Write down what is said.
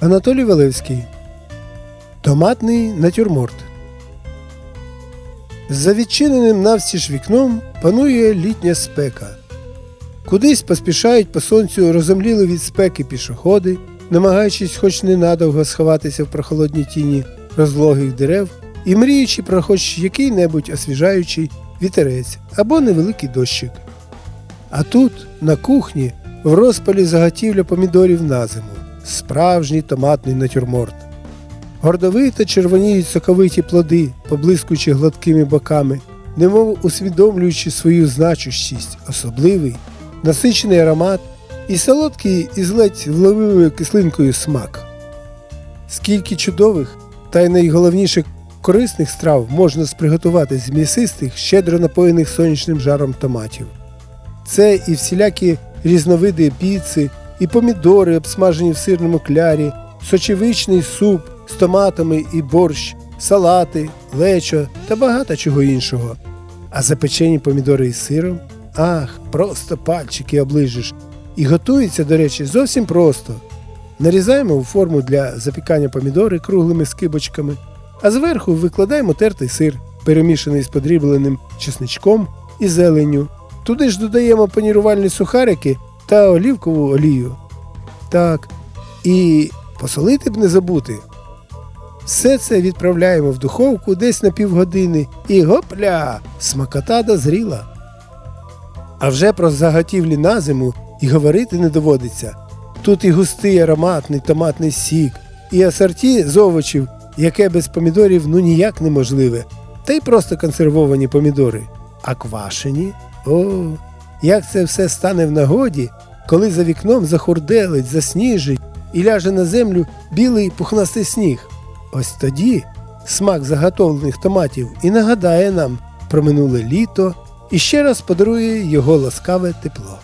Анатолій Валевський. Томатний натюрморт. За відчиненим навстіж вікном панує літня спека. Кудись поспішають по сонцю розомліли від спеки пішоходи, намагаючись хоч ненадовго сховатися в прохолодній тіні розлогих дерев і мріючи про хоч який-небудь освіжаючий вітерець або невеликий дощик. А тут, на кухні, в розпалі заготівля помідорів на зиму, справжній томатний натюрморт. Гордовито червоніють соковиті плоди, поблискуючи гладкими боками, немов усвідомлюючи свою значущість, особливий, насичений аромат і солодкий із ледь вловивою кислинкою смак. Скільки чудових та й найголовніше корисних страв можна сприготувати з м'ясистих, щедро напоєних сонячним жаром томатів. Це і всілякі різновиди піци, і помідори, обсмажені в сирному клярі, сочевичний суп з томатами і борщ, салати, лечо та багато чого іншого. А запечені помідори із сиром? Ах, просто пальчики оближеш. І готується, до речі, зовсім просто. Нарізаємо у форму для запікання помідори круглими скибочками, а зверху викладаємо тертий сир, перемішаний з подрібленим чесничком і зеленню. Туди ж додаємо панірувальні сухарики та олівкову олію. Так, і посолити б не забути. Все це відправляємо в духовку десь на півгодини і гопля! Смакота дозріла. А вже про заготівлі на зиму і говорити не доводиться. Тут і густий ароматний томатний сік, і асорті з овочів, яке без помідорів ну ніяк неможливе, та й просто консервовані помідори. А квашені? О, як це все стане в нагоді, коли за вікном захурделить, засніжить і ляже на землю білий пухнастий сніг. Ось тоді смак заготовлених томатів і нагадає нам про минуле літо і ще раз подарує його ласкаве тепло.